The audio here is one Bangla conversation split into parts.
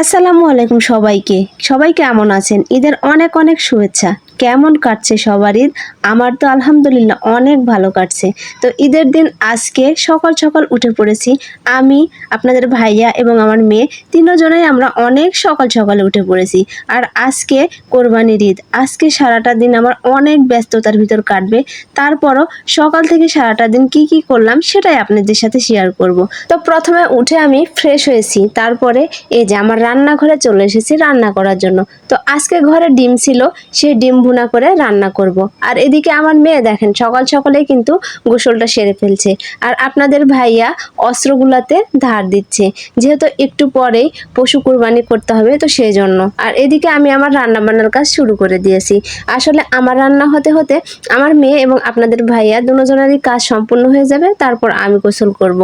আসসালামু আলাইকুম সবাইকে। সবাই কেমন আছেন? ঈদের অনেক অনেক শুভেচ্ছা। কেমন কাটছে সবার ঈদ? আমার তো আলহামদুলিল্লাহ অনেক ভালো কাটছে। তো ঈদের দিন আজকে সকাল সকাল উঠে পড়েছি। আমি, আপনাদের ভাইয়া এবং আমার মেয়ে তিনজনেই আমরা অনেক সকাল সকালে উঠে পড়েছি। আর আজকে কোরবানির ঈদ। আজকে সারাটা দিন আমার অনেক ব্যস্ততার ভিতর কাটবে। তারপরও সকাল থেকে সারাটা দিন কি কি করলাম সেটাই আপনাদের সাথে শেয়ার করব। তো প্রথমে উঠে আমি ফ্রেশ হয়েছি। তারপরে এই যে আমার রান্নাঘরে চলে এসেছি রান্না করার জন্য। তো আজকে ঘরে ডিম ছিল, সেই ডিম ভুনা করে রান্না করব। আর এদিকে আমার মেয়ে দেখেন, সকাল সকালেই কিন্তু গোসলটা সেরে ফেলছে। আর আপনাদের ভাইয়া অস্ত্রগুলাতে ধার দিচ্ছে। যেহেতু একটু পরেই পশু কুরবানি করতে হবে, তো সেই জন্য আর এদিকে আমি আমার রান্না বান্নার কাজ শুরু করে দিয়েছি। আসলে আমার রান্না হতে হতে আমার মেয়ে এবং আপনাদের ভাইয়া দুজনেরই কাজ সম্পূর্ণ হয়ে যাবে, তারপর আমি গোসল করব।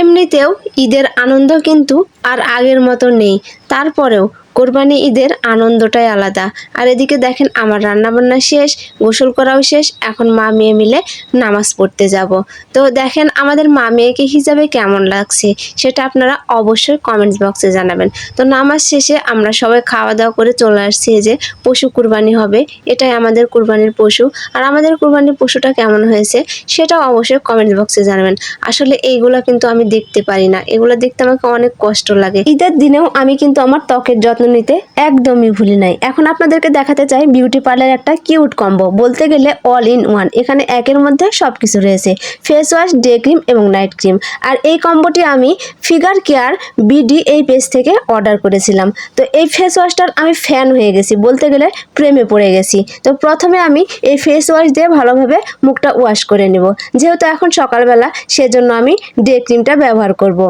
এমনিতেও ঈদের আনন্দ কিন্তু আর আগের মতো নেই। তারপরেও কোরবানি ঈদের আনন্দটাই আলাদা। আর এদিকে দেখেন আমার রান্নাবান্না শেষ, গোসল করাও শেষ, এখন মা মেয়ে মিলে নামাজ পড়তে যাব। তো দেখেন আমাদের মা মেয়েকে হিসাবে কেমন লাগছে সেটা আপনারা অবশ্যই কমেন্টস বক্সে জানাবেন। তো নামাজ শেষে আমরা সবাই খাওয়া দাওয়া করে চলে আসছি যে পশু কুরবানি হবে। এটাই আমাদের কুরবানির পশু। আর আমাদের কুরবানির পশুটা কেমন হয়েছে সেটাও অবশ্যই কমেন্টস বক্সে জানাবেন। আসলে এইগুলো কিন্তু আমি দেখতে পারি না। এগুলো দেখতে আমাকে অনেক কষ্ট লাগে। ঈদের দিনেও আমি কিন্তু আমার ত্বকের যত্ন নিতে একদমই ভুলি নাই। এখন আপনাদেরকে দেখাতে চাই বিউটি পার্লার একটা কিউট কম্বো বলতে গেলে অল ইন ওয়ান এখানে একের মধ্যে সব কিছু রয়েছে। ফেস ওয়াশ ডে ক্রিম এবং নাইট ক্রিম আর এই কম্বোটি আমি ফিগার কেয়ার বিডি এই পেজ থেকে অর্ডার করেছিলাম। তো এই ফেস ওয়াশটার আমি ফ্যান হয়ে গেছি। বলতে গেলে প্রেমে পড়ে গেছি। তো প্রথমে আমি এই ফেস ওয়াশ দিয়ে ভালোভাবে মুখটা ওয়াশ করে নেব। যেহেতু এখন সকালবেলা, সেজন্য আমি ডে ক্রিমটা ব্যবহার করব।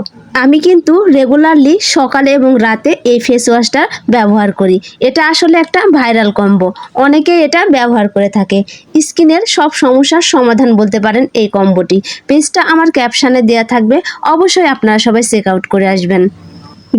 আমি কিন্তু রেগুলারলি সকালে এবং রাতে এই ফেস ওয়াশটা ব্যবহার করি। এটা আসলে একটা ভাইরাল কম্বো অনেকে এটা ব্যবহার করে থাকে। স্কিনের সব সমস্যার সমাধান বলতে পারেন এই কম্বোটি পেজটা আমার ক্যাপশানে দেওয়া থাকবে। অবশ্যই আপনারা সবাই চেক আউট করে আসবেন।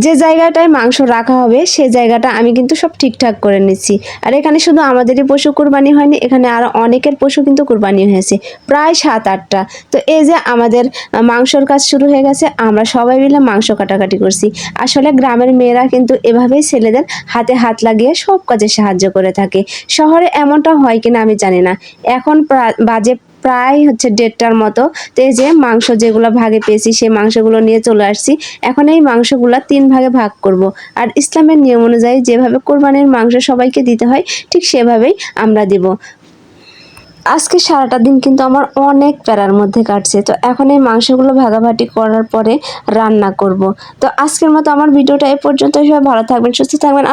যে জায়গাটায় মাংস রাখা হবে, সে জায়গাটা আমি কিন্তু সব ঠিকঠাক করে নিচ্ছি। আর এখানে শুধু আমাদেরই পশু কুরবানি হয়নি, এখানে আরও অনেকের পশু কিন্তু কুরবানি হয়েছে, প্রায় সাত, আটটা। তো এই যে আমাদের মাংসর কাজ শুরু হয়ে গেছে, আমরা সবাই মিলে মাংস কাটাকাটি করছি। আসলে গ্রামের মেয়েরা কিন্তু এভাবেই ছেলেদের হাতে হাত লাগিয়ে সব কাজে সাহায্য করে থাকে। শহরে এমনটা হয় কিনা আমি জানি না। এখন বাজে প্রায় হচ্ছে দেড়টার মতো। তো এই যে মাংস যেগুলো ভাগে পেয়েছি, সেই মাংসগুলো নিয়ে চলে আসছি। এখন এই মাংসগুলো তিন ভাগে ভাগ করব। আর ইসলামের নিয়ম অনুযায়ী যেভাবে কোরবানির মাংস সবাইকে দিতে হয়, ঠিক সেভাবেই আমরা দিব। আজকে সারাটা দিন কিন্তু আমার অনেক প্যারার মধ্যে কাটছে। তো এখন এই মাংসগুলো ভাগাভাগি করার পরে রান্না করব। তো আজকের মতো আমার ভিডিওটা এ পর্যন্ত সবাই ভালো থাকবেন, সুস্থ থাকবেন।